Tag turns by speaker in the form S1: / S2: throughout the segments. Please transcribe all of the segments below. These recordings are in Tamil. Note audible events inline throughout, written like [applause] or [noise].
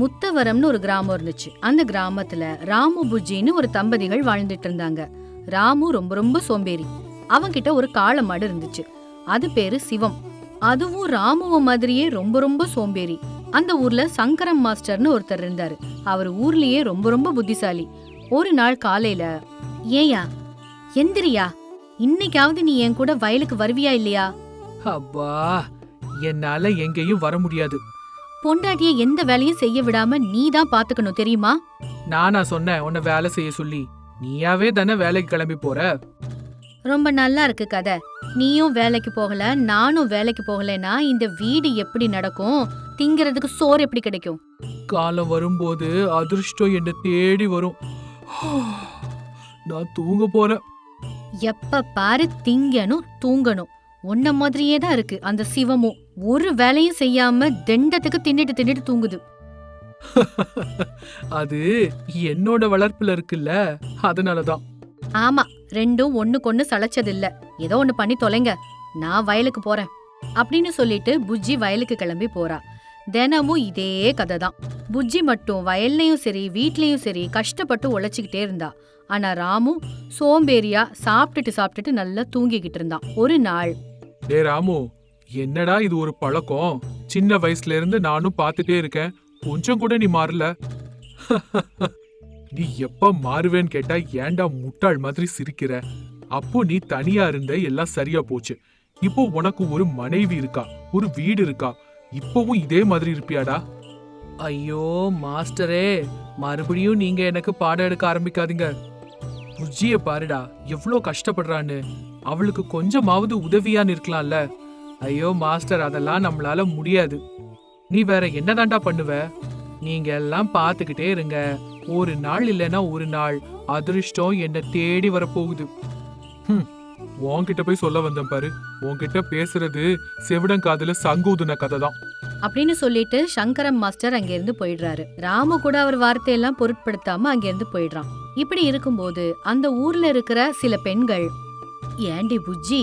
S1: முத்தவரம்னு ஒரு கிராமம் இருந்துச்சு. அந்த கிராமத்துல ராமு புஜின்னு ஒரு தம்பதிகள் வாழ்ந்துட்டு இருந்தாங்க. ராமு ரொம்ப ரொம்ப சோம்பேறி. அவன்கிட்ட ஒரு காளை மாடு இருந்துச்சு. அது பேரு சிவம். அதுவும் ராமுவ மாதிரியே ரொம்ப ரொம்ப சோம்பேறி. அந்த ஊர்ல சங்கரம் மாஸ்டர்னு ஒருத்தர் இருந்தாரு. அவர் ஊர்லயே ரொம்ப ரொம்ப புத்திசாலி. ஒரு நாள் காலையில ஏயா எந்திரியா. இன்னைக்காவது நீ என் கூட வயலுக்கு வருவியா இல்லையா?
S2: அப்பா என்னால எங்கேயும் வர முடியாது.
S1: பொண்டாட்டிய எந்த வேலையும் செய்ய விடாம நீ தான் பாத்துக்கணும் தெரியுமா?
S2: நானா சொன்னேன் உன்னை வேலை செய்ய சொல்லி. நீயாவே தானே வேலைக்கு கிளம்பி போற?
S1: ரொம்ப நல்லா இருக்கு கதை. நீயும் வேலைக்கு போகல நானும் வேலைக்கு போகலைன்னா இந்த வீடு எப்படி நடக்கும்? திங்கிறதுக்கு சோறு எப்படி கிடைக்கும்?
S2: காலம் வரும்போது அதிர்ஷ்டம் என்ன தேடி வரும். நான் தூங்க போறேன்.
S1: எப்ப பாரு திங்கணும் தூங்கணும். உன்ன மாதிரியே தான் இருக்கு அந்த சிவமும். ஒரு வேலையும் செய்யாம திண்டத்துக்கு தின்னுட்டு தின்னுட்டு தூங்குது. [laughs]
S2: அது என்னோட வளர்ப்புல இருக்குல்ல அதனாலதான்.
S1: ஆமா ரெண்டும் ஒண்ணுக்கொண்ணு சளைச்சது இல்ல ஏதோ ஒண்ணு பண்ணி தொலைங்க நான் வயலுக்கு போறேன் அப்படின்னு சொல்லிட்டு புஜ்ஜி வயலுக்கு கிளம்பி போறா. தினமும் இதே கதை தான் புஜ்ஜி மட்டும் வயல்லையும் சரி வீட்லயும் சரி கஷ்டப்பட்டு உழைச்சிக்கிட்டே இருந்தா. ஆனா ராமு சோம்பேறியா சாப்பிட்டுட்டு சாப்பிட்டுட்டு நல்லா தூங்கிக்கிட்டு இருந்தான். ஒரு நாள்.
S2: டே ராமு என்னடா இது ஒரு பழக்கம்? சின்ன வயசுல இருந்து நானும் பார்த்துட்டே இருக்கேன். கொஞ்சம் கூட நீ மாறல. [laughs] நீ எப்ப மாறுவேன்னு கேட்டா ஏன்டா முட்டாள் மாதிரி சிரிக்கிற? அப்போ நீ தனியா இருந்த எல்லாம் சரியா போச்சு. இப்போ உனக்கு ஒரு மனைவி இருக்கா ஒரு வீடு இருக்கா? இப்பவும் இதே மாதிரி இருப்பியாடா? ஐயோ மாஸ்டரே மறுபடியும் நீங்க எனக்கு பாடம் எடுக்க ஆரம்பிக்காதீங்க. புஜ்ஜிய பாருடா எவ்வளோ கஷ்டப்படுறான்னு. அவளுக்கு கொஞ்சமாவது உதவியான்னு இருக்கலாம்ல. ஐயோ மாஸ்டர் அதெல்லாம் நம்மளால முடியாது. நீ வேற என்னதாண்டா பண்ணுவ? நீங்க எல்லாம் பார்த்துக்கிட்டே இருங்க. ஒரு நாள் இல்லைன்னா ஒரு நாள். அதிர்ஷ்டம் என்ன தேடி வரப்போகுது. உன்கிட்ட போய் சொல்ல வந்தேன் பாரு. உன்கிட்ட பேசுறது செவிடங்காதுல சங்கூதுன கதை தான்
S1: அப்படின்னு சொல்லிட்டு சங்கரம் மாஸ்டர் அங்கிருந்து போயிடுறாரு. ராமு கூட அவர் வார்த்தையெல்லாம் பொருட்படுத்தாம அங்கிருந்து போயிடுறான். இப்படி இருக்கும்போது அந்த ஊர்ல இருக்கிற சில பெண்கள் ஏண்டி புஜ்ஜி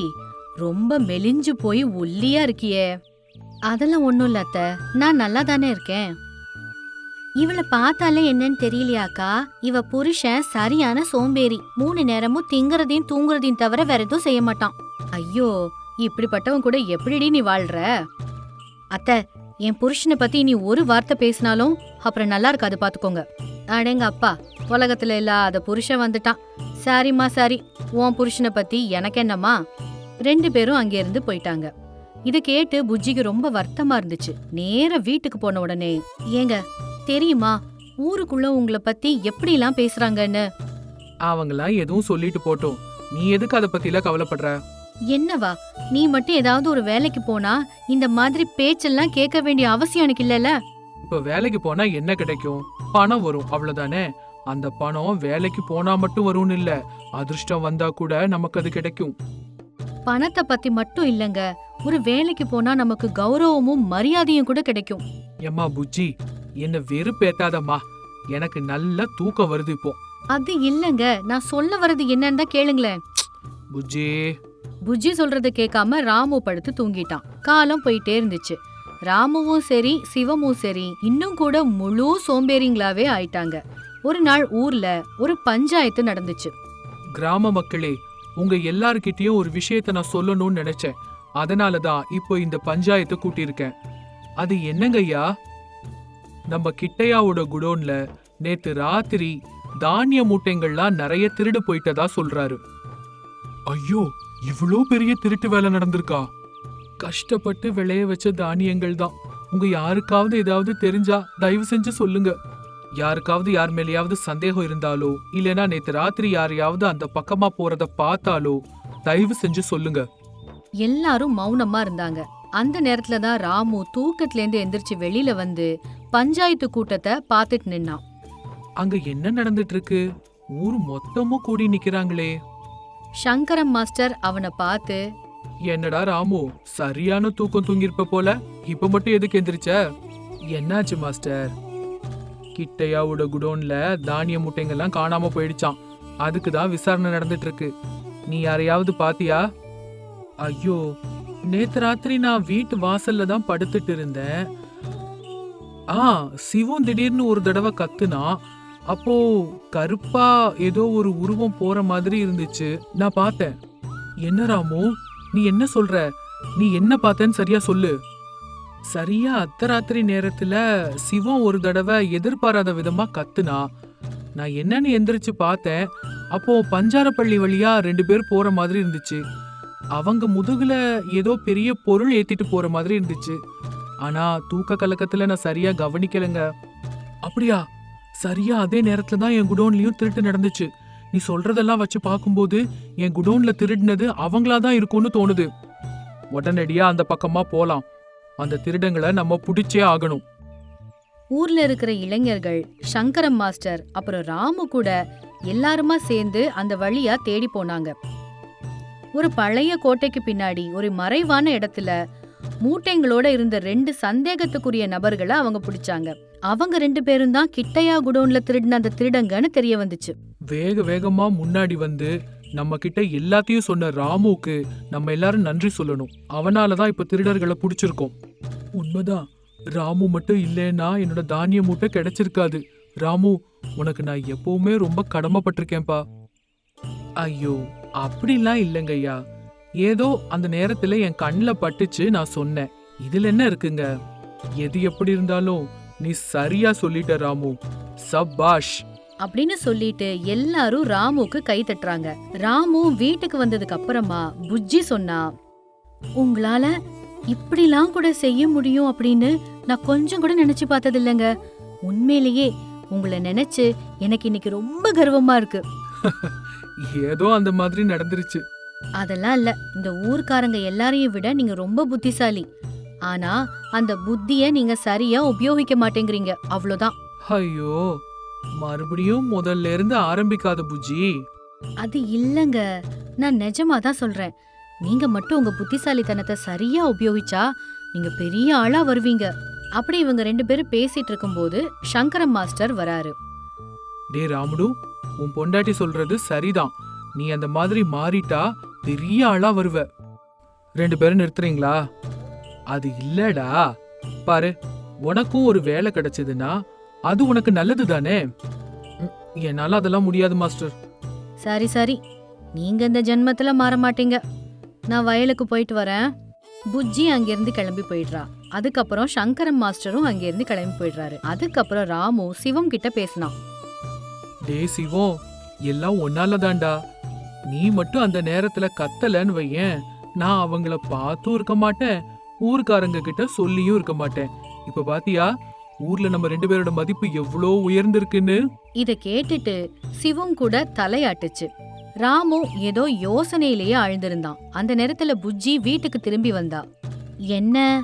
S1: ரொம்ப மெலிஞ்சு போய் ஒல்லியா இருக்கியே. அதெல்லாம் ஒன்றும் இல்ல அத்தை. நான் நல்லா தானே இருக்கேன். இவளை பார்த்தாலே என்னன்னு தெரியலையாக்கா இவ புருஷன் சரியான சோம்பேறி. மூணு நேரமும் திங்கறதையும் தூங்குறதையும் தவிர வேற எதுவும் செய்ய மாட்டான். ஐயோ இப்படிப்பட்டவன் கூட எப்படிடி நீ வாழ்ற? அத்தை என் புருஷனை பத்தி நீ ஒரு வார்த்தை பேசினாலும் அப்புறம் நல்லா இருக்காது பாத்துக்கோங்க. அடேங்க அப்பா உலகத்துல இல்லாத புருஷன் வந்துட்டான். சரிம்மா சரி. உன் புருஷனை பத்தி எனக்கு என்னம்மா? ரெண்டு பேரும் அங்க இருந்து போயிட்டாங்க. இத கேட்டு புஜ்ஜிக்கு ரொம்ப வருத்தமா இருந்துச்சு. நேர வீட்டுக்கு போன உடனே ஏங்க தெரியுமா? ஊருக்குள்ள உங்களை பத்தி எப்படிலாம் பேசுறாங்கன்னு?
S2: அவங்களாம் எதுவும் சொல்லிட்டு போட்டோம். நீ எதுக்கு அதை பத்திலாம் கவலைப்படுற?
S1: என்னவா? நீ மட்டும் ஏதாவது ஒரு வேலைக்கு போனா இந்த மாதிரி பேச்செல்லாம் கேட்க வேண்டிய அவசியம் எனக்கு இல்லல
S2: இப்ப வேலைக்கு போனா என்ன கிடைக்கும்? பணம் வரும் அவ்வளவுதானே? அந்த பணம் வேலைக்கு போனா மட்டும் வரும்னு இல்ல அதிர்ஷ்டம் வந்தா கூட நமக்கு அது கிடைக்கும்.
S1: பணத்தை பத்தி மட்டும் இல்லங்க. ஒரு வேலைக்கு போனா நமக்கு கௌரவமும் மரியாதையும் கூட கிடைக்கும்.
S2: எம்மா புஜ்ஜி என்ன வெறுப்பேத்தாதம்மா. எனக்கு நல்ல தூக்கம் வருது இப்போ.
S1: அது இல்லங்க. நான் சொல்ல வர்றது என்னன்னு தான் கேளுங்களேன்.
S2: புஜ்ஜி.
S1: புஜ்ஜி சொல்றத கேட்காம ராமு படுத்து தூங்கிட்டான். காலம் போயிட்டே இருந்துச்சு. ராமுவும் சரி சிவமும் சரி இன்னும் கூட முழு சோம்பேறிங்களாவே ஆயிட்டாங்க. ஒரு நாள் ஊர்ல ஒரு பஞ்சாயத்து நடந்துச்சு.
S2: கிராம மக்களே உங்க எல்லார்கிட்டயும் ஒரு விஷயத்த நான் சொல்லணும்னு நினைச்சேன். அதனால தான் இப்போ இந்த பஞ்சாயத்தை கூட்டியிருக்கேன். அது என்னங்கய்யா நம்ம கிட்டையாவோட குடோன்ல நேத்து ராத்திரி தானிய மூட்டைங்கள்லாம் நிறைய திருடு போயிட்டதா சொல்றாரு. ஐயோ இவ்வளோ பெரிய திருட்டு வேலை நடந்திருக்கா? கஷ்டப்பட்டு விளைய வச்ச தானியங்கள் தான் உங்க யாருக்காவது ஏதாவது தெரிஞ்சா தயவு செஞ்சு சொல்லுங்க. யாருக்காவது யார் மேலேயாவது சந்தேகம் இருந்தாலோ இல்லனா நேத்து ராத்திரி யாரையாவது அந்த பக்கமா போறத பார்த்தாலோ தயவு செஞ்சு சொல்லுங்க.
S1: எல்லாரும் மௌனமா இருந்தாங்க. அந்த நேரத்துல தான் ராமு தூக்கத்துல இருந்து எந்திரிச்சு வெளியில வந்து பஞ்சாயத்து கூட்டத்தை பார்த்துட்டு நின்னான்.
S2: அங்க என்ன நடந்துட்டு இருக்கு ஊர் மொத்தமும் கூடி நிக்கிறாங்களே.
S1: சங்கரம் மாஸ்டர் அவனை பார்த்து
S2: என்னடா ராமு சரியான தூக்கம் தூங்கிருப்ப போல? இப்ப மட்டும் எதுக்கு எந்திரிச்ச? என்னாச்சு மாஸ்டர்? கிட்டையாவோட குடோன்ல தானிய மூட்டைங்கெல்லாம் காணாம போயிடுச்சான் அதுக்கு தான் விசாரணை நடந்துட்டு இருக்கு நீ யாரையாவது பாத்தியா? ஐயோ நேத்து ராத்திரி நான் வீட்டு வாசல்ல தான் படுத்துட்டு இருந்தேன். ஆ சிவம் திடீர்னு ஒரு தடவை கத்துனா அப்போ கருப்பா ஏதோ ஒரு உருவம் போற மாதிரி இருந்துச்சு. நான் பார்த்தேன் என்ன ராமு நீ என்ன சொல்ற? நீ என்ன பார்த்தேன்னு சரியா சொல்லு. சரியா அர்த்தராத்திரி நேரத்துல சிவம் ஒரு தடவை எதிர்பாராத விதமா கத்துனா நான் என்னன்னு எந்திரிச்சு பார்த்தேன். அப்போ பஞ்சாரப்பள்ளி வழியா ரெண்டு பேர் போற மாதிரி இருந்துச்சு. அவங்க முதுகுல ஏதோ பெரிய பொருள் ஏத்திட்டு போற மாதிரி இருந்துச்சு. ஆனா தூக்க கலக்கத்துல நான் சரியா கவனிக்கலங்க. அப்படியா? சரியா அதே நேரத்துல தான் என் குடோன்லயும் திருட்டு நடந்துச்சு. நீ சொல்றதெல்லாம் வச்சு பார்க்கும்போது என் குடோன்ல திருடினது அவங்களா தான் இருக்கும்னு தோணுது. உடனடியா அந்த பக்கமா போலாம். அந்த திருடங்களை நம்ம புடிச்சே ஆகணும்.
S1: ஊர்ல இருக்கிற இளைஞர்கள் சங்கரம் மாஸ்டர் அப்புறம் ராமு கூட எல்லாருமா சேர்ந்து அந்த வழியா தேடி போனாங்க. ஒரு பழைய கோட்டைக்கு பின்னாடி ஒரு மறைவான இடத்துல மூட்டைங்களோட இருந்த ரெண்டு சந்தேகத்துக்குரிய நபர்களை அவங்க பிடிச்சாங்க. அவங்க ரெண்டு பேரும் தான் கிட்டையா குடோன்ல திருடின அந்த திருடங்கன்னு தெரிய வந்துச்சு.
S2: வேக வேகமா முன்னாடி வந்து நம்ம கிட்ட எல்லாத்தையும் சொன்ன ராமுக்கு நம்ம எல்லாரும் நன்றி சொல்லணும். அவனால தான் இப்ப திருடர்களை பிடிச்சிருக்கோம். உண்மைதான். ராமு மட்டும் இல்லைன்னா என்னோட தானிய மூட்டை கிடைச்சிருக்காது. ராமு உனக்கு நான் எப்பவுமே ரொம்ப கடமைப்பட்டிருக்கேன்பா ஐயோ அப்படிலாம் இல்லைங்கய்யா. ஏதோ அந்த நேரத்துல என் கண்ணில் பட்டுச்சு நான் சொன்னேன். இதுல என்ன இருக்குங்க? எது எப்படி இருந்தாலும் நீ சரியா சொல்லிட்ட ராமு. சபாஷ்.
S1: அப்படின்னு சொல்லிட்டு எல்லாரும் ராமுக்கு கை தட்டுறாங்க. ராமு வீட்டுக்கு வந்ததுக்கு அப்புறமா புஜ்ஜி சொன்னா உங்களால இப்படிலாம் கூட செய்ய முடியும் அப்படின்னு நான் கொஞ்சம் கூட நினைச்சு பார்த்தது இல்லைங்க உண்மையிலேயே உங்களை நினைச்சு எனக்கு இன்னைக்கு ரொம்ப கர்வமா இருக்கு. [laughs]
S2: ஏதோ அந்த மாதிரி நடந்துருச்சு.
S1: அதெல்லாம் இல்ல. இந்த ஊர்க்காரங்க எல்லாரையும் விட நீங்க ரொம்ப புத்திசாலி. ஆனா அந்த புத்திய நீங்க சரியா உபயோகிக்க மாட்டேங்கிறீங்க. அவ்வளவுதான்.
S2: ஐயோ. மறுபடியும் முதல்ல இருந்து ஆரம்பிக்காத புஜ்ஜி.
S1: அது இல்லங்க. நான் நிஜமா தான் சொல்றேன். நீங்க மட்டும் உங்க புத்திசாலித்தனத்தை சரியா உபயோகிச்சா நீங்க பெரிய ஆளா வருவீங்க. அப்படி இவங்க ரெண்டு பேரும் பேசிட்டு இருக்கும்போது சங்கரம் மாஸ்டர் வராரு.
S2: டே ராமுடு உன் பொண்டாட்டி சொல்றது சரிதான். நீ அந்த மாதிரி மாறிட்டா பெரிய ஆளா வருவ. ரெண்டு பேரும் நிறுத்துறீங்களா? அது இல்லடா. பாரு உனக்கும் ஒரு வேலை கிடைச்சதுன்னா அது உனக்கு நல்லது தானே என்னால அதெல்லாம் முடியாது மாஸ்டர்.
S1: சரி சரி. நீங்க இந்த ஜென்மத்துல மாற மாட்டீங்க நான் வயலுக்கு போயிட்டு வரேன். புஜ்ஜி அங்கிருந்து கிளம்பி போயிடுறா. அதுக்கப்புறம் சங்கரம் மாஸ்டரும் அங்கிருந்து கிளம்பி போயிடுறாரு. அதுக்கப்புறம் ராமு சிவம் கிட்ட பேசினான்
S2: டே சிவம் எல்லாம் ஒன்னால தான்டா. நீ மட்டும் அந்த நேரத்துல கத்தலன்னு வையேன். நான் அவங்கள பார்த்தும் இருக்க மாட்டேன். ஊர்க்காரங்க கிட்ட சொல்லியும் இருக்க மாட்டேன். இப்ப பாத்தியா? ஊர்ல நம்ம ரெண்டு பேரோட மதிப்பு எவ்வளோ உயர்ந்திருக்குன்னு?
S1: இத கேட்டுட்டு சிவம் கூட தலையாட்டுச்சு. ராமு ஏதோ யோசனையிலேயே ஆழ்ந்திருந்தான். அந்த நேரத்துல புஜ்ஜி வீட்டுக்கு திரும்பி வந்தா. என்ன?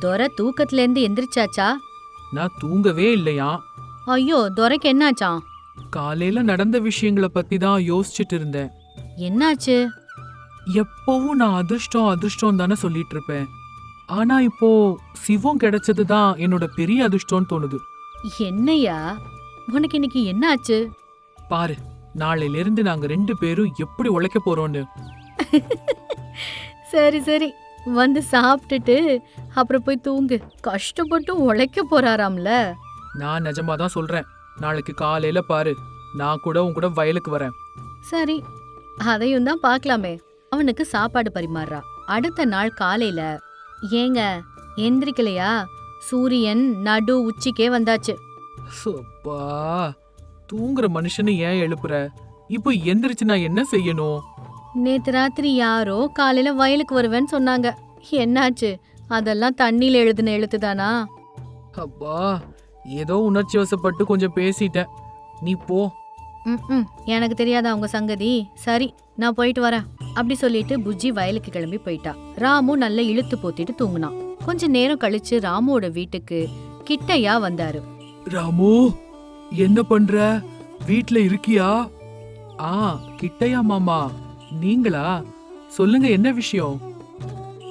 S1: துரை தூக்கத்துல இருந்து எந்திரிச்சாச்சா?
S2: நான் தூங்கவே இல்லையா?
S1: ஐயோ துரைக்கு என்னாச்சாம்
S2: காலையில நடந்த விஷயங்களை பத்தி தான் யோசிச்சுட்டு இருந்தேன்.
S1: என்னாச்சு?
S2: எப்பவும் நான் அதிர்ஷ்டம் அதிர்ஷ்டம் தானே சொல்லிட்டு இருப்பேன். ஆனா இப்போ சிவம் கிடைச்சது தான் என்னோட பெரிய அதிர்ஷ்டம்னு தோணுது.
S1: என்னையா? உனக்கு இன்னைக்கு என்னாச்சு?
S2: பாரு நாளையில இருந்து நாங்க ரெண்டு பேரும் எப்படி உழைக்க போறோம்னு. [laughs]
S1: சரி சரி. வந்து சாப்பிட்டுட்டு அப்புறம் போய் தூங்கு. கஷ்டப்பட்டு உழைக்க போறாராம்ல.
S2: நான் நிஜமா தான் சொல்றேன். நாளைக்கு காலையில பாரு நான் கூட உன் கூட வயலுக்கு வரேன்.
S1: சரி. அதையும் தான் பார்க்கலாமே. அவனுக்கு சாப்பாடு பரிமாறுறா. அடுத்த நாள் காலையில ஏங்க எந்திரிக்கலையா? சூரியன் நடு உச்சிக்கே வந்தாச்சு.
S2: சப்பா தூங்குற மனுஷனை ஏன் எழுப்புற? இப்போ எந்திரிச்சு நான் என்ன செய்யணும்?
S1: நேத்து ராத்திரி யாரோ காலையில வயலுக்கு வருவேன்னு சொன்னாங்க. என்னாச்சு? அதெல்லாம் தண்ணியில எழுதுன எழுத்துதானா
S2: அப்பா ஏதோ உணர்ச்சி வசப்பட்டு கொஞ்சம் பேசிட்டேன். நீ போ.
S1: ம் எனக்கு தெரியாத அவங்க சங்கதி? சரி நான் போயிட்டு வரேன். அப்படி சொல்லிட்டு புஜ்ஜி வயலுக்கு கிளம்பி போயிட்டா. ராமு நல்ல இழுத்து போத்திட்டு தூங்குனான் கொஞ்ச நேரம் கழிச்சு ராமுவோட வீட்டுக்கு கிட்டையா வந்தாரு.
S2: ராமு என்ன பண்ற? வீட்ல இருக்கியா? ஆ கிட்டையா மாமா. நீங்களா? சொல்லுங்க என்ன விஷயம்?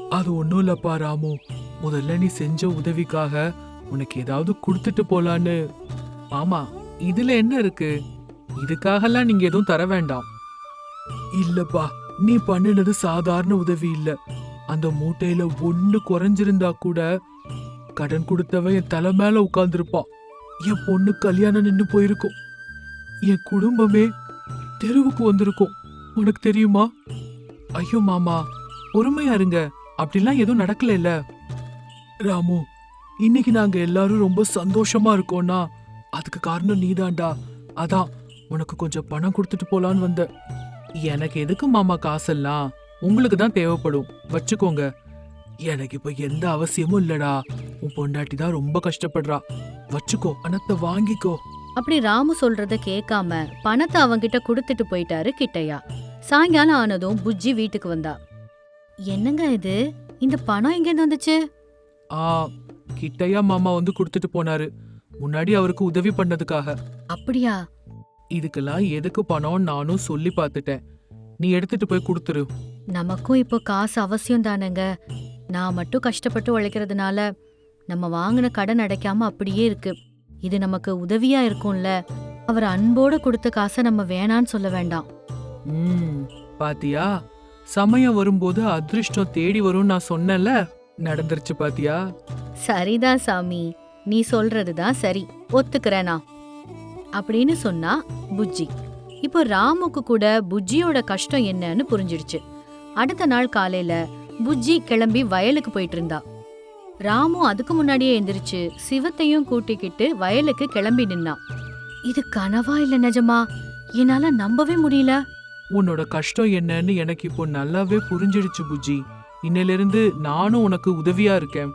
S2: அது ஒண்ணும் இல்லப்பா ராமு. முதல்ல நீ செஞ்ச உதவிக்காக உனக்கு ஏதாவது கொடுத்துட்டு போலான்னு. ஆமா இதுல என்ன இருக்கு? இதுக்காகலாம் நீங்க எதுவும் தர வேண்டாம். இல்லப்பா நீ பண்ணினது சாதாரண உதவி இல்ல. அந்த மூட்டையில ஒண்ணு குறைஞ்சிருந்தா கூட கடன் கொடுத்தவன் என் தலை மேல உட்கார்ந்துருப்பான் என் பொண்ணு கல்யாணம் நின்று போயிருக்கும். என் குடும்பமே தெருவுக்கு வந்திருக்கும். உனக்கு தெரியுமா? ஐயோ மாமா பொறுமையா இருங்க. அப்படிலாம் எதுவும் நடக்கல இல்ல ராமு இன்னைக்கு நாங்க எல்லாரும் ரொம்ப சந்தோஷமா இருக்கோம்னா அதுக்கு காரணம் நீதான்டா அதான் உனக்கு கொஞ்சம் பணம் கொடுத்துட்டு போலான்னு வந்த எனக்கு எதுக்கு மாமா காசெல்லாம்? உங்களுக்கு தான் தேவைப்படும். வச்சுக்கோங்க. எனக்கு இப்ப எந்த அவசியமும் இல்லடா. உன் பொண்டாட்டி தான் ரொம்ப கஷ்டப்படுறா. வச்சுக்கோ பணத்தை வாங்கிக்கோ.
S1: அப்படி ராமு சொல்றத கேட்காம பணத்தை அவன்கிட்ட கொடுத்துட்டு போயிட்டாரு கிட்டையா. சாயங்காலம் ஆனதும் புஜ்ஜி வீட்டுக்கு வந்தா. என்னங்க இது? இந்த பணம் எங்கேருந்து வந்துச்சு?
S2: ஆ கிட்டையா மாமா வந்து கொடுத்துட்டு போனாரு. முன்னாடி அவருக்கு உதவி பண்ணதுக்காக.
S1: அப்படியா?
S2: இதுக்கெல்லாம் எதுக்கு பணம் நானும் சொல்லி பார்த்துட்டேன். நீ எடுத்துட்டு போய் கொடுத்துரு.
S1: நமக்கும் இப்போ காசு அவசியம் தானேங்க. நான் மட்டும் கஷ்டப்பட்டு உழைக்கிறதுனால நம்ம வாங்கின கடன் அடைக்காம அப்படியே இருக்கு. இது நமக்கு உதவியா இருக்கும்ல. அவர் அன்போட கொடுத்த காசை நம்ம வேணான்னு சொல்ல வேண்டாம்.
S2: ம் பாத்தியா? சமயம் வரும்போது அதிர்ஷ்டம் தேடி வரும்னு நான் சொன்னேன்ல. நடந்துருச்சு பாத்தியா?
S1: சரிதான் சாமி. நீ சொல்றதுதான் சரி. ஒத்துக்கிறேன் அப்படின்னு சொன்னா புஜ்ஜி. இப்போ ராமுக்கு கூட புஜ்ஜியோட கஷ்டம் என்னன்னு புரிஞ்சிடுச்சு. அடுத்த நாள் காலையில புஜ்ஜி கிளம்பி வயலுக்கு போயிட்டு இருந்தா ராமு அதுக்கு முன்னாடியே எந்திரிச்சு சிவத்தையும் கூட்டிக்கிட்டு வயலுக்கு கிளம்பி நின்னான் இது கனவா இல்ல நிஜமா? என்னால நம்பவே முடியல.
S2: உன்னோட கஷ்டம் என்னன்னு எனக்கு இப்போ நல்லாவே புரிஞ்சிடுச்சு புஜ்ஜி. இன்னையிலிருந்து நானும் உனக்கு உதவியா இருக்கேன்.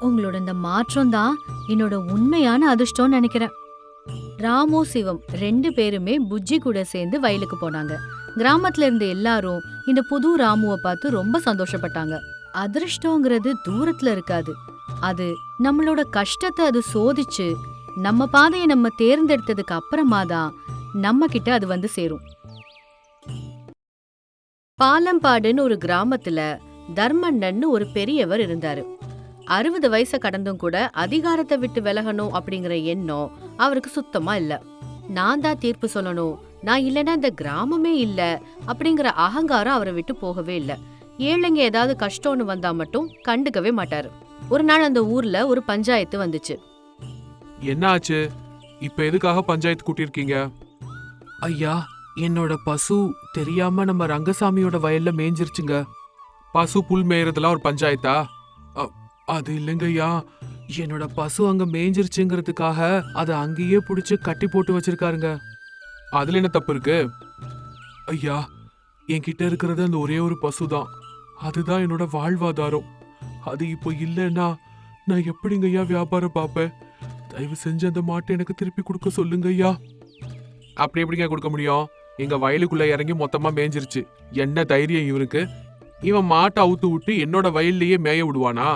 S1: உங்களோட இந்த மாற்றம் தான் என்னோட உண்மையான அதிர்ஷ்டம்னு நினைக்கிறேன். ராமு சிவம் ரெண்டு பேருமே புஜ்ஜி கூட சேர்ந்து வயலுக்கு போனாங்க. கிராமத்துல இருந்த எல்லாரும் இந்த புது ராமுவை பார்த்து ரொம்ப சந்தோஷப்பட்டாங்க. அதிர்ஷ்டங்கிறது தூரத்துல இருக்காது. அது நம்மளோட கஷ்டத்தை அது சோதிச்சு நம்ம பாதையை நம்ம தேர்ந்தெடுத்ததுக்கு அப்புறமா தான் நம்ம கிட்ட அது வந்து சேரும். பாலம்பாடுன்னு ஒரு கிராமத்துல தர்மண்ணன்னு ஒரு பெரியவர் இருந்தாரு. அறுபது வயசை கடந்தும் கூட அதிகாரத்தை விட்டு விலகணும் அப்படிங்கிற எண்ணம் அவருக்கு சுத்தமா இல்ல. நான் தான் தீர்ப்பு சொல்லணும் நான் இல்லைன்னா இந்த கிராமமே இல்ல அப்படிங்கிற அகங்காரம் அவரை விட்டு போகவே இல்ல. ஏழைங்க ஏதாவது கஷ்டம்னு வந்தா மட்டும் கண்டுக்கவே மாட்டாரு. ஒரு நாள் அந்த ஊர்ல ஒரு பஞ்சாயத்து வந்துச்சு.
S2: என்ன ஆச்சு இப்ப எதுக்காக பஞ்சாயத்து கூட்டியிருக்கீங்க? ஐயா என்னோட பசு தெரியாம நம்ம ரங்கசாமியோட வயல்ல மேய்ஞ்சிருச்சுங்க பசு புல் மேயறதுலாம் ஒரு பஞ்சாயத்தா? அது இல்லைங்கய்யா. என்னோட பசு அங்க மேய்ஞ்சிருச்சுங்கிறதுக்காக அதை அங்கேயே பிடிச்சி கட்டி போட்டு வச்சிருக்காருங்க. அதுல என்ன தப்பு இருக்கு? ஐயா என்கிட்ட இருக்கிறது அந்த ஒரே ஒரு பசு தான் அதுதான் என்னோட வாழ்வாதாரம். அது இப்போ இல்லைன்னா நான் எப்படிங்க ஐயா வியாபாரம் பார்ப்பேன்? தயவு செஞ்சு அந்த மாட்டை எனக்கு திருப்பி கொடுக்க சொல்லுங்க ஐயா அப்படி எப்படிங்க கொடுக்க முடியும்? எங்க வயலுக்குள்ள இறங்கி மொத்தமா மேய்ஞ்சிருச்சு என்ன தைரியம் இவனுக்கு இவன் மாட்டை அவுத்து விட்டு என்னோட வயல்லையே மேய விடுவானா?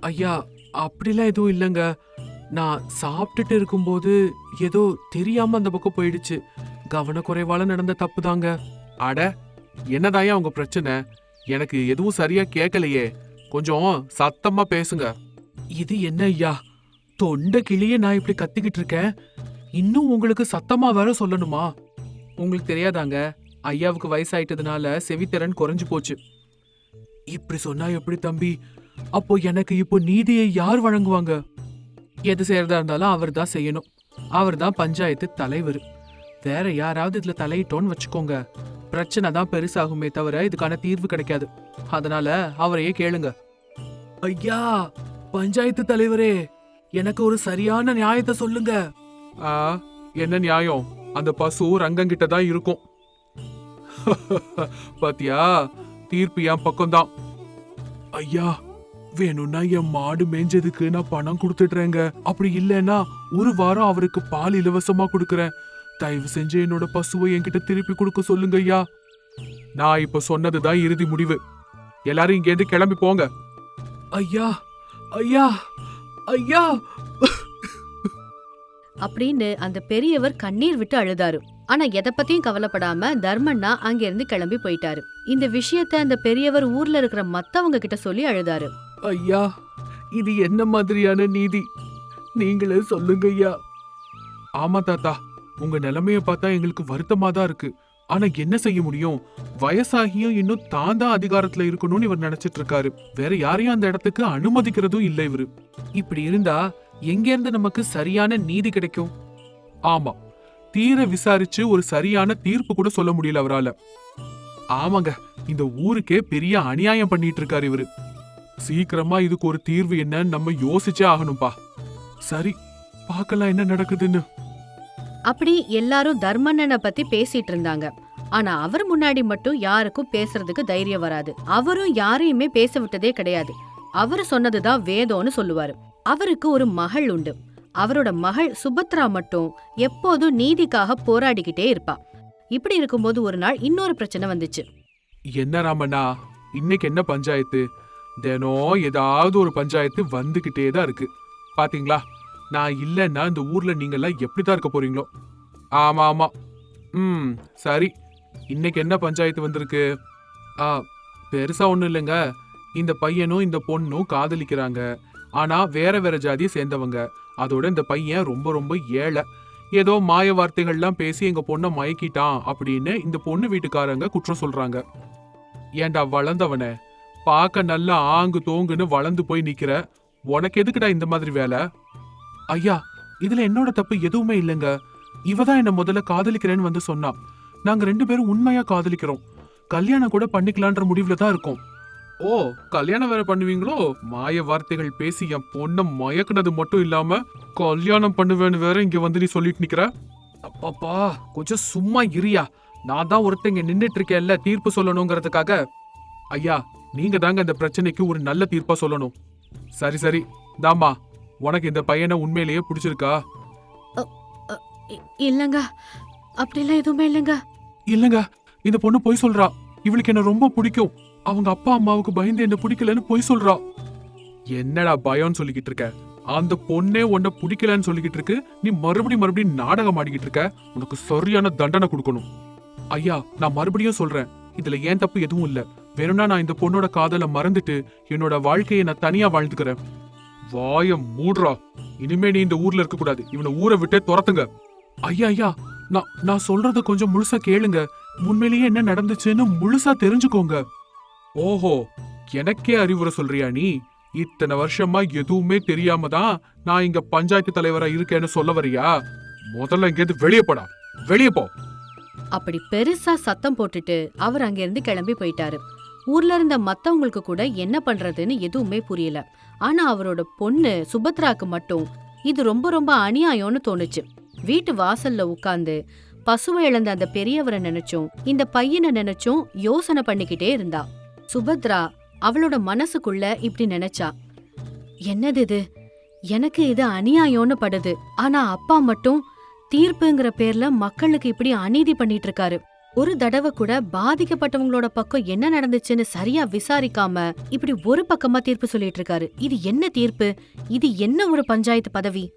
S2: ஐயா அப்படிலாம் எதுவும் இல்லைங்க. நான் சாப்பிட்டுட்டு இருக்கும்போது ஏதோ தெரியாம அந்த பக்கம் போயிடுச்சு. கவனக்குறைவால நடந்த தப்பு தாங்க. அட என்னதாயா உங்க பிரச்சனை? எனக்கு எதுவும் சரியா கேட்கலையே. கொஞ்சம் சத்தமா பேசுங்க. இது என்ன ஐயா? தொண்டை கிளியே நான் இப்படி கத்திக்கிட்டு இருக்கேன்? இன்னும் உங்களுக்கு சத்தமா வேற சொல்லணுமா? உங்களுக்கு தெரியாதாங்க ஐயாவுக்கு வயசாயிட்டதுனால செவித்திறன் குறைஞ்சு போச்சு. இப்படி சொன்னா எப்படி தம்பி? அப்போ எனக்கு இப்போ நீதியை யார் வழங்குவாங்க? எது செய்யறதா இருந்தாலும் அவர் தான் செய்யணும். அவர் தான் பஞ்சாயத்து தலைவர். வேற யாராவது இதுல தலையிட்டோன்னு வச்சுக்கோங்க. பிரச்சனை தான் பெருசாகுமே தவிர இதுக்கான தீர்வு கிடைக்காது. அதனால அவரையே கேளுங்க. ஐயா பஞ்சாயத்து தலைவரே எனக்கு ஒரு சரியான நியாயத்தை சொல்லுங்க. என்ன நியாயம்? அந்த பசு ரங்கங்கிட்ட தான் இருக்கும். [laughs] பாத்தியா? தீர்ப்பு என் பக்கம்தான். ஐயா வேணும்னா என் மாடு மேய்ஞ்சதுக்கு நான் பணம் கொடுத்துடுறேங்க. அப்படி இல்லைன்னா ஒரு வாரம் அவருக்கு பால் இலவசமா கொடுக்கறேன். தயவு செஞ்சு என்னோட பசுவை என்கிட்ட திருப்பி கொடுக்க சொல்லுங்க ஐயா. நான் இப்ப சொன்னதுதான் இறுதி முடிவு. எல்லாரும் இங்க இருந்து கிளம்பி போங்க. ஐயா ஐயா ஐயா.
S1: அப்படின்னு அந்த பெரியவர் கண்ணீர் விட்டு அழுதாரு. ஆனா எதை பத்தியும் கவலைப்படாம தர்மண்ணா அங்கிருந்து கிளம்பி போயிட்டாரு. இந்த விஷயத்த அந்த பெரியவர் ஊர்ல இருக்கிற மத்தவங்க கிட்ட சொல்லி அழுதாரு.
S2: ஐயா இது என்ன மாதிரியான நீதி? நீங்களே சொல்லுங்க ஐயா. ஆமா தாத்தா உங்க நிலைமைய பார்த்தா எங்களுக்கு வருத்தமா தான் இருக்கு. ஆனா என்ன செய்ய முடியும்? வயசாகியும் இன்னும் தான் தான் அதிகாரத்துல இருக்கணும்னு இவர் நினைச்சிட்டு இருக்காரு. வேற யாரையும் அந்த இடத்துக்கு அனுமதிக்கிறதும் இல்ல இவரு. இப்படி இருந்தா எங்க இருந்து நமக்கு சரியான நீதி கிடைக்கும்? ஆமா தீர விசாரிச்சு ஒரு சரியான தீர்ப்பு கூட சொல்ல முடியல அவரால. ஆமாங்க இந்த ஊருக்கே பெரிய அநியாயம் பண்ணிட்டு இருக்காரு இவரு. சீக்கிரமா இதுக்கு ஒரு தீர்வு என்னன்னு நம்ம யோசிச்சே ஆகணும்பா. சரி பார்க்கலாம் என்ன நடக்குதுன்னு.
S1: அப்படி எல்லாரும் தர்மண்ணனை பத்தி பேசிட்டு இருந்தாங்க. ஆனா அவர் முன்னாடி மட்டும் யாருக்கும் பேசுறதுக்கு தைரியம் வராது. அவரும் யாரையுமே பேச விட்டதே கிடையாது. அவர் சொன்னதுதான் வேதம்னு சொல்லுவாரு. அவருக்கு ஒரு மகள் உண்டு. அவரோட மகள் சுபத்ரா மட்டும் எப்போதும் நீதிக்காக போராடிக்கிட்டே இருப்பா. இப்படி இருக்கும்போது ஒரு நாள் இன்னொரு பிரச்சனை வந்துச்சு.
S2: என்ன ராமண்ணா? இன்னைக்கு என்ன பஞ்சாயத்து? தினம் ஏதாவது ஒரு பஞ்சாயத்து வந்துகிட்டே தான் இருக்கு. பாத்தீங்களா? நான் இல்லைன்னா இந்த ஊர்ல நீங்கெல்லாம் எப்படிதான் இருக்க போறீங்களோ? ஆமா ஆமா. ம் சரி. இன்னைக்கு என்ன பஞ்சாயத்து வந்திருக்கு? ஆ பெருசா ஒண்ணும் இல்லைங்க. இந்த பையனும் இந்த பொண்ணும் காதலிக்கிறாங்க. ஆனா வேற வேற ஜாதியை சேர்ந்தவங்க. அதோட இந்த பையன் ரொம்ப ரொம்ப ஏழை. ஏதோ மாய வார்த்தைகள்லாம் பேசி எங்க பொண்ணை மயக்கிட்டான் அப்படின்னு இந்த பொண்ணு வீட்டுக்காரங்க குற்றம் சொல்றாங்க. ஏன்டா வளர்ந்தவனே? பார்க்க நல்லா ஆங்கு தோங்குன்னு வளர்ந்து போய் நிக்கிற. உனக்கு எதுக்குடா இந்த மாதிரி வேலை? ஐயா இதுல என்னோட தப்பு எதுவுமே இல்லைங்க. இவ தான் என்ன முதல்ல காதலிக்கிறேன்னு வந்து சொன்னா. நாங்க ரெண்டு பேரும் உண்மையா காதலிக்கிறோம். கல்யாணம் கூட பண்ணிக்கலான்ற முடிவுல தான் இருக்கோம். ஓ கல்யாணம் வேற பண்ணுவீங்களோ? மாய வார்த்தைகள் பேசி என் பொண்ணை மயக்குனது மட்டும் இல்லாம கல்யாணம் பண்ணுவேன்னு வேற இங்க வந்து நீ சொல்லிட்டு நிக்கிற? அப்பாப்பா கொஞ்சம் சும்மா இரியா நான் தான் ஒருத்தங்க நின்றுட்டு இருக்கேன்ல தீர்ப்பு சொல்லணுங்கிறதுக்காக. ஐயா நீங்க தாங்க இந்த பிரச்சனைக்கு ஒரு நல்ல தீர்ப்பா சொல்லணும். சரி சரி. தாமா உனக்கு இந்த பையனை உண்மையிலேயே பிடிச்சிருக்கா?
S1: இல்லங்க. அப்படிலாம் எதுவுமே இல்லைங்க.
S2: இல்லங்க இந்த பொண்ணு பொய் சொல்றா. இவளுக்கு என்ன ரொம்ப பிடிக்கும். அவங்க அப்பா அம்மாவுக்கு பயந்து என்ன பிடிக்கலன்னு பொய் சொல்றா. என்னடா பயம்னு சொல்லிக்கிட்டு இருக்க? அந்த பொண்ணே உன்னை பிடிக்கலன்னு சொல்லிக்கிட்டு இருக்கு. நீ மறுபடியும் மறுபடியும் நாடகம் ஆடிக்கிட்டு இருக்க. உனக்கு சரியான தண்டனை கொடுக்கணும். ஐயா நான் மறுபடியும் சொல்றேன். இதுல ஏன் தப்பு எதுவும் இல்ல. வேணும்னா நான் இந்த பொண்ணோட காதலை மறந்துட்டு என்னோட வாழ்க்கையை நான் தனியா வாழ்ந்துக்கிறேன். வாய மூடுறா. இனிமே நீ இந்த ஊர்ல இருக்க கூடாது. இவனை ஊரை விட்டே துரத்துங்க. ஐயா ஐயா நான் நான் சொல்றத கொஞ்சம் முழுசா கேளுங்க. உண்மையிலேயே என்ன நடந்துச்சுன்னு முழுசா தெரிஞ்சுக்கோங்க. ஓஹோ எனக்கே அறிவுரை சொல்றியா நீ? இத்தனை வருஷமா எதுவுமே தெரியாம தான் நான் இங்க பஞ்சாயத்து தலைவரா இருக்கேன்னு சொல்ல வரியா? முதல்ல இங்கேருந்து வெளியே போடா. வெளியே போ.
S1: அப்படி பெருசா சத்தம் போட்டுட்டு அவர் அங்கிருந்து கிளம்பி போயிட்டாரு. ஊர்ல இருந்த மத்தவங்களுக்கு கூட என்ன பண்றதுன்னு எதுவுமே புரியல. ஆனா அவரோட பொண்ணு சுபத்ராக்கு மட்டும் இது ரொம்ப ரொம்ப அநியாயம்னு தோணுச்சு. வீட்டு வாசல்ல உட்கார்ந்து பசுவை இழந்த அந்த பெரியவரை நினைச்சும் இந்த பையனை நினைச்சும் யோசனை பண்ணிக்கிட்டே இருந்தா. சுபத்ரா அவளோட மனசுக்குள்ள இப்படி நினைச்சா. என்னது இது? எனக்கு இது அநியாயம்னு படுது. ஆனா அப்பா மட்டும் தீர்ப்புங்கிற பேர்ல மக்களுக்கு இப்படி அநீதி பண்ணிட்டு இருக்காரு. ஒரு தடவை கூட பாதிக்கப்பட்டவங்களோட பக்கம் என்ன நடந்துச்சுன்னு சரியா விசாரிக்காம இப்படி ஒரு பக்கமா தீர்ப்பு சொல்லிட்டு இருக்காரு. இது என்ன தீர்ப்பு? இது என்ன ஒரு பஞ்சாயத்து பதவி?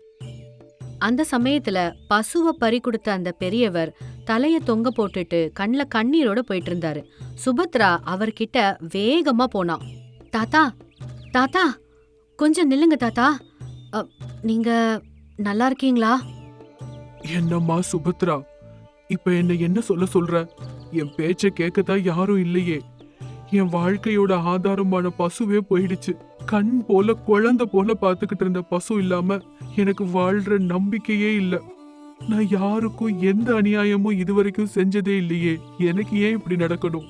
S1: அந்த சமயத்துல பசுவை பறி கொடுத்த அந்த பெரியவர் தலைய தொங்க போட்டுட்டு கண்ணில் கண்ணீரோட போயிட்டு இருந்தாரு சுபத்ரா அவர்கிட்ட வேகமா போனா தாத்தா தாத்தா கொஞ்சம் நில்லுங்க தாத்தா. அ, நீங்க நல்லா இருக்கீங்களா?
S2: என்னம்மா சுபத்ரா இப்ப என்ன என்ன சொல்ல சொல்ற? என் பேச்ச கேட்கதான் யாரும் இல்லையே. என் வாழ்க்கையோட ஆதாரமான பசுவே போயிடுச்சு. கண் போல குழந்தை போல பாத்துக்கிட்டு இருந்த பசு இல்லாம எனக்கு வாழ்ற நம்பிக்கையே இல்ல. நான் யாருக்கும் எந்த அநியாயமும் இதுவரைக்கும் செஞ்சதே இல்லையே. எனக்கு ஏன் இப்படி நடக்கணும்?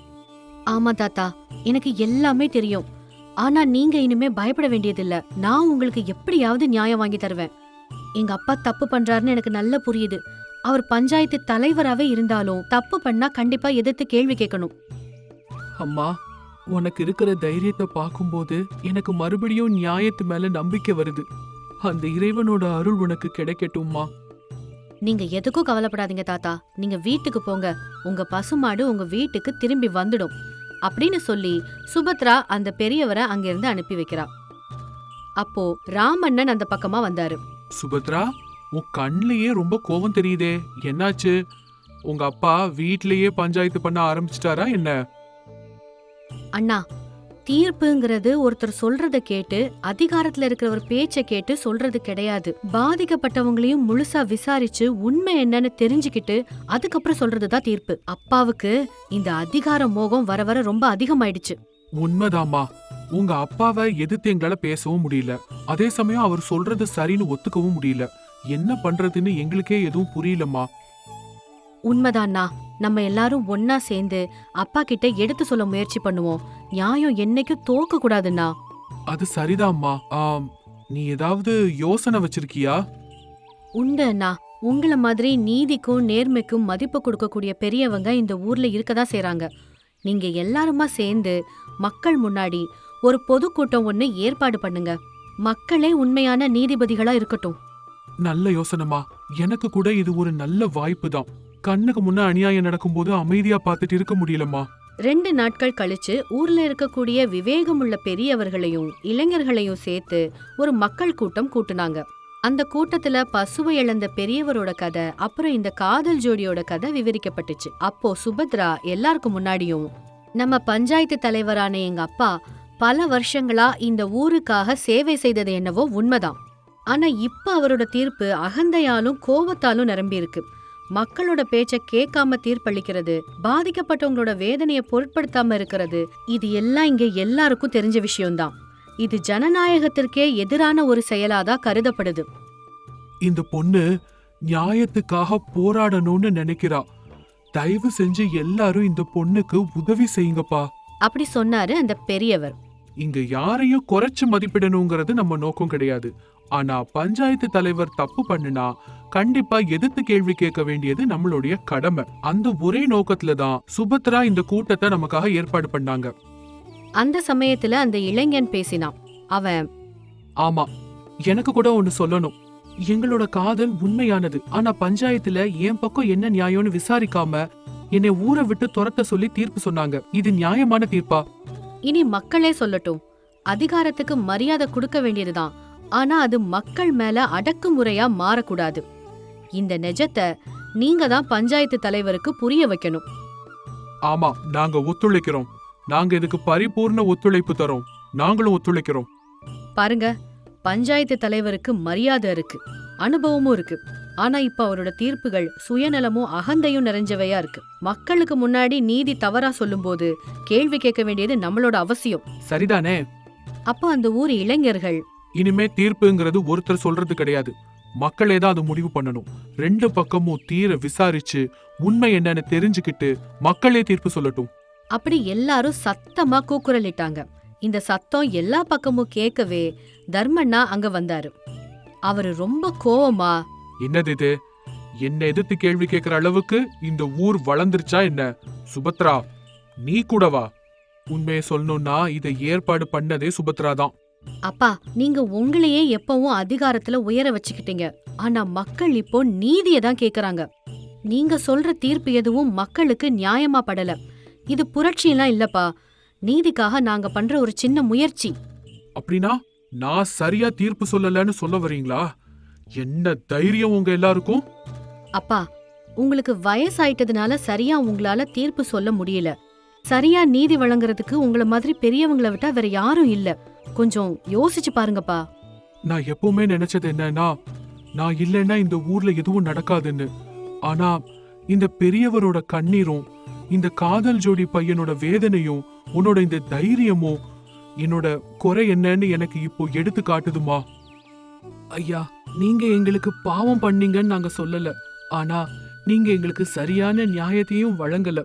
S1: ஆமா தாத்தா எனக்கு எல்லாமே தெரியும். ஆனா நீங்க இனிமே பயப்பட வேண்டியதில்ல. நான் உங்களுக்கு எப்படியாவது நியாயம் வாங்கி தருவேன். எங்க அப்பா தப்பு பண்றாருன்னு எனக்கு நல்லா புரியுது. அவர் பஞ்சாயத்து தலைவராவே இருந்தாலும் தப்பு பண்ணா கண்டிப்பா எதிர்த்து கேள்வி கேட்கணும்.
S2: அம்மா உனக்கு இருக்கிற தைரியத்தை பார்க்கும்போது எனக்கு மறுபடியும் நியாயத்து மேல நம்பிக்கை வருது. அந்த இறைவனோட அருள் உனக்கு கிடைக்கட்டும்மா.
S1: நீங்க எதுக்கும் கவலைப்படாதீங்க தாத்தா. நீங்க வீட்டுக்கு போங்க. உங்க பசுமாடு உங்க வீட்டுக்கு திரும்பி வந்துடும். அப்படின்னு சொல்லி சுபத்ரா அந்த பெரியவரை அங்கிருந்து அனுப்பி வைக்கிறா. அப்போ ராமண்ணன் அந்த பக்கமா வந்தாரு.
S2: சுபத்ரா? உன் கண்ணிலேயே ரொம்ப கோவம் தெரியுதே. என்னாச்சு? உங்க அப்பா வீட்லயே பஞ்சாயத்து பண்ண ஆரம்பிச்சிட்டாரா என்ன?
S1: அண்ணா தீர்ப்புங்கிறது ஒருத்தர் சொல்றத கேட்டு அதிகாரத்துல இருக்கிறவர் பேச்ச கேட்டு சொல்றது கிடையாது. பாதிக்கப்பட்டவங்களையும் முழுசா விசாரிச்சு உண்மை என்னன்னு தெரிஞ்சுக்கிட்டு அதுக்கப்புறம் சொல்றதுதான் தீர்ப்பு. அப்பாவுக்கு இந்த அதிகார மோகம் வர வர ரொம்ப அதிகமாயிடுச்சு.
S2: உண்மைதாம்மா. உங்க அப்பாவை எதிர்த்து எங்களால பேசவும் முடியல. அதே சமயம் அவர் சொல்றது சரின்னு ஒத்துக்கவும் முடியல. என்ன பண்றதுன்னு எங்களுக்கே எதுவும் புரியலம்மா.
S1: உண்மைதான்னா நம்ம எல்லாரும் ஒன்னா சேர்ந்து அப்பா கிட்ட எடுத்து சொல்ல முயற்சி பண்ணுவோம். நியாயம் என்னைக்கும் தோக்க கூடாதுன்னா
S2: அது சரிதாம்மா. ஆம், நீ ஏதாவது யோசனை வச்சிருக்கியா?
S1: உண்டு அண்ணா உங்கள மாதிரி நீதிக்கும் நேர்மைக்கும் மதிப்பு கொடுக்கக்கூடிய பெரியவங்க இந்த ஊர்ல இருக்கதா செய்றாங்க. நீங்க எல்லாருமா சேர்ந்து மக்கள் முன்னாடி ஒரு பொதுக்கூட்டம் ஒண்ணு ஏற்பாடு பண்ணுங்க. மக்களே உண்மையான நீதிபதிகளா இருக்கட்டும்.
S2: நல்ல யோசனைமா எனக்கு கூட இது ஒரு நல்ல வாய்ப்பு தான் கண்ணுக்கு முன்ன அநியாயம் நடக்கும்போது அமைதியா பார்த்துட்டு இருக்க முடியலம்மா.
S1: ரெண்டு நாட்கள் கழிச்சு ஊர்ல இருக்கக்கூடிய விவேகமுள்ள பெரியவர்களையும் இளைஞர்களையும் சேர்த்து ஒரு மக்கள் கூட்டம் கூட்டுனாங்க. அந்த கூட்டத்துல பசுவை இழந்த பெரியவரோட கதை அப்புறம் இந்த காதல் ஜோடியோட கதை விவரிக்கப்பட்டுச்சு. அப்போ சுபத்ரா எல்லாருக்கும் முன்னாடியும் நம்ம பஞ்சாயத்து தலைவரான எங்க அப்பா பல வருஷங்களா இந்த ஊருக்காக சேவை செய்தது என்னவோ உண்மைதான். ஆனா இப்ப அவரோட தீர்ப்பு அகந்தையாலும் கோபத்தாலும் நிரம்பி இருக்கு மக்களோட பேச்ச கேட்காம தீர்ப்பளிக்கிறது பாதிக்கப்பட்டவங்களோட வேதனையை பொருட்படுத்தாம இருக்கிறது இது எல்லாம் இங்க எல்லாருக்கும் தெரிஞ்ச விஷயம்தான். இது ஜனநாயகத்திற்கே எதிரான ஒரு செயலாதான் கருதப்படுது.
S2: இந்த பொண்ணு நியாயத்துக்காக போராடணும்னு நினைக்கிறா. தயவு செஞ்சு எல்லாரும் இந்த பொண்ணுக்கு உதவி செய்யுங்கப்பா.
S1: அப்படி சொன்னாரு அந்த பெரியவர்.
S2: இங்க யாரையும் குறைச்சு மதிப்பிடணுங்கிறது நம்ம நோக்கம் கிடையாது. ஆனா பஞ்சாயத்து தலைவர் தப்பு பண்ணுனா கண்டிப்பா எதிர்த்து கேள்வி கேட்க வேண்டியது நம்மளுடைய கடமை. அந்த ஒரே நோக்கத்துல தான் சுபத்ரா இந்த கூட்டத்தை நமக்காக ஏற்பாடு பண்ணாங்க.
S1: அந்த சமயத்துல அந்த இளைஞன் பேசினான். அவன்
S2: ஆமா எனக்கு கூட ஒன்னு சொல்லணும். எங்களோட காதல் உண்மையானது. ஆனா பஞ்சாயத்துல என் பக்கம் என்ன நியாயம்னு விசாரிக்காம என்னை ஊரை விட்டு துரத்த சொல்லி தீர்ப்பு சொன்னாங்க. இது நியாயமான தீர்ப்பா?
S1: இனி மக்களே சொல்லட்டும். அதிகாரத்துக்கு மரியாதை கொடுக்க வேண்டியதுதான். ஆனா அது மக்கள் மேல அடக்குமுறையா மாறக்கூடாது. இந்த நெஜத்தை நீங்க தான் பஞ்சாயத்து தலைவருக்கு புரிய வைக்கணும்.
S2: ஆமா நாங்க ஒத்துழைக்கிறோம். நாங்க இதுக்கு பரிபூர்ண ஒத்துழைப்பு தரோம். நாங்களும் ஒத்துழைக்கிறோம்.
S1: பாருங்க பஞ்சாயத்து தலைவருக்கு மரியாதை இருக்கு அனுபவமும் இருக்கு. ஆனா இப்ப அவரோட தீர்ப்புகள் சுயநலமும் அகந்தையும் நிறைஞ்சவையா இருக்கு. மக்களுக்கு முன்னாடி நீதி தவறா சொல்லும்போது கேள்வி கேட்க வேண்டியது நம்மளோட அவசியம்.
S2: சரிதானே?
S1: அப்போ அந்த ஊர் இளைஞர்கள்
S2: இனிமே தீர்ப்புங்கிறது ஒருத்தர் சொல்றது கிடையாது. மக்களே தான் அது முடிவு பண்ணணும். ரெண்டு பக்கமும் தீர விசாரிச்சு உண்மை என்னன்னு தெரிஞ்சுக்கிட்டு மக்களே தீர்ப்பு சொல்லட்டும்.
S1: அப்படி எல்லாரும் சத்தமா கூக்குரலிட்டாங்க. இந்த சத்தம் எல்லா பக்கமும் கேட்கவே தர்மண்ணா அங்க வந்தாரு. அவரு ரொம்ப கோவமா
S2: என்னது இது? என்ன எதிர்த்து கேள்வி கேட்கிற அளவுக்கு இந்த ஊர் வளர்ந்துருச்சா என்ன? சுபத்ரா நீ கூடவா? உண்மையை சொல்லணும்னா இதை ஏற்பாடு பண்ணதே சுபத்ரா தான்.
S1: அப்பா நீங்க உங்களையே எப்பவும் அதிகாரத்துல உயர வச்சுக்கிட்டீங்க. ஆனா மக்கள் இப்போ நீதியை தான் கேக்குறாங்க. நீங்க சொல்ற தீர்ப்பு எதுவும் மக்களுக்கு நியாயமா படல. இது புரட்சியெல்லாம் இல்லப்பா. நீதிக்காக நாங்க பண்ற ஒரு சின்ன முயற்சி.
S2: அப்படின்னா நான் சரியா தீர்ப்பு சொல்லலன்னு சொல்ல வரீங்களா? என்ன தைரியம் உங்க எல்லாருக்கும்?
S1: அப்பா உங்களுக்கு வயசாயிட்டதுனால சரியா உங்களால தீர்ப்பு சொல்ல முடியல. சரியா நீதி வழங்குறதுக்கு உங்கள மாதிரி பெரியவங்கள விட்டா வேற யாரும் இல்ல. கொஞ்சம் யோசிச்சு பாருங்கப்பா.
S2: நான் எப்பவுமே நினைச்சது என்னன்னா நான் இல்லைன்னா இந்த ஊர்ல எதுவும் நடக்காதுன்னு. ஆனா இந்த பெரியவரோட கண்ணீரும் இந்த காதல் ஜோடி பையனோட வேதனையும் உன்னோட இந்த தைரியமும் என்னோட குறை என்னன்னு எனக்கு இப்போ எடுத்து காட்டுதுமா. ஐயா நீங்க எங்களுக்கு பாவம் பண்ணீங்கன்னு நாங்க சொல்லல. ஆனா நீங்க எங்களுக்கு சரியான நியாயத்தையும் வழங்கல.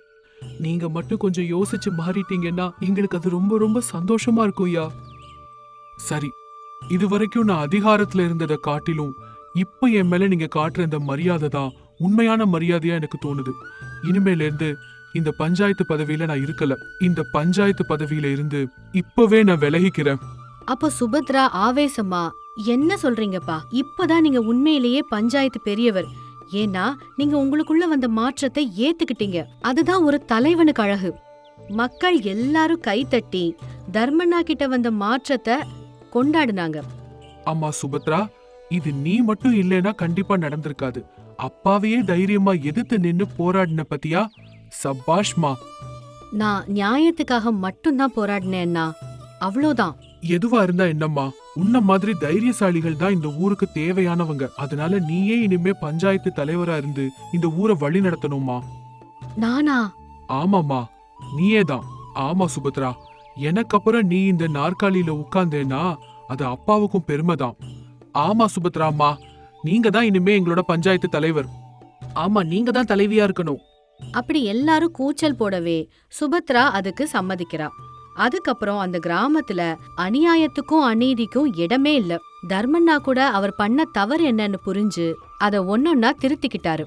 S2: நீங்க மட்டும் கொஞ்சம் யோசிச்சு மாறிட்டீங்கன்னா எங்களுக்கு அது ரொம்ப ரொம்ப சந்தோஷமா இருக்கும் சரி சரி இதுவரைக்கும் நான் அதிகாரத்துல இருந்ததை காட்டிலும் இப்ப என் மேல நீங்க காட்டுற இந்த மரியாதை தான் உண்மையான மரியாதையா எனக்கு தோணுது. இனிமேல இருந்து இந்த பஞ்சாயத்து பதவியில நான் இருக்கல. இந்த பஞ்சாயத்து பதவியில இருந்து இப்பவே நான் விலகிக்கிறேன்.
S1: அப்போ சுபத்ரா ஆவேசமா என்ன சொல்றீங்கப்பா? இப்பதான் நீங்க உண்மையிலேயே பஞ்சாயத்து பெரியவர். ஏன்னா நீங்க உங்களுக்குள்ள வந்த மாற்றத்தை ஏத்துக்கிட்டீங்க. அதுதான் ஒரு தலைவனுக்கு அழகு. மக்கள் எல்லாரும் கைத்தட்டி தர்மண்ணா கிட்ட வந்த மாற்றத்தை கொண்டாடுனாங்க.
S2: அம்மா சுபத்ரா இது நீ மட்டும் இல்லைன்னா கண்டிப்பா நடந்திருக்காது. அப்பாவையே தைரியமா எதிர்த்து நின்னு போராடின பத்தியா? சபாஷ்மா.
S1: நான் நியாயத்துக்காக மட்டும்தான் போராடினேன்னா அவ்வளோதான்.
S2: எதுவா இருந்தா என்னம்மா? உன்ன மாதிரி தைரியசாலிகள் தான் இந்த ஊருக்கு தேவையானவங்க. அதனால நீயே இனிமே பஞ்சாயத்து தலைவரா இருந்து இந்த ஊரை வழி நடத்தணுமா
S1: நானா?
S2: ஆமாம்மா. நீயே தான் ஆமா சுபத்ரா. எனக்கு அப்புறம் நீ இந்த நாற்காலியில உட்கார்ந்தேன்னா அது அப்பாவுக்கும் பெருமைதான். ஆமா சுபத்ராம்மா நீங்க தான் இனிமே எங்களோட பஞ்சாயத்து தலைவர். ஆமா நீங்க தான் தலைவியா இருக்கணும்.
S1: அப்படி எல்லாரும் கூச்சல் போடவே சுபத்ரா அதுக்கு சம்மதிக்கிறா. அதுக்கப்புறம் அந்த கிராமத்துல அநியாயத்துக்கும் அநீதிக்கும் இடமே இல்ல. தர்மண்ணா கூட அவர் பண்ண தவறு என்னன்னு புரிஞ்சு அதை ஒன்னொன்னா திருத்திக்கிட்டாரு.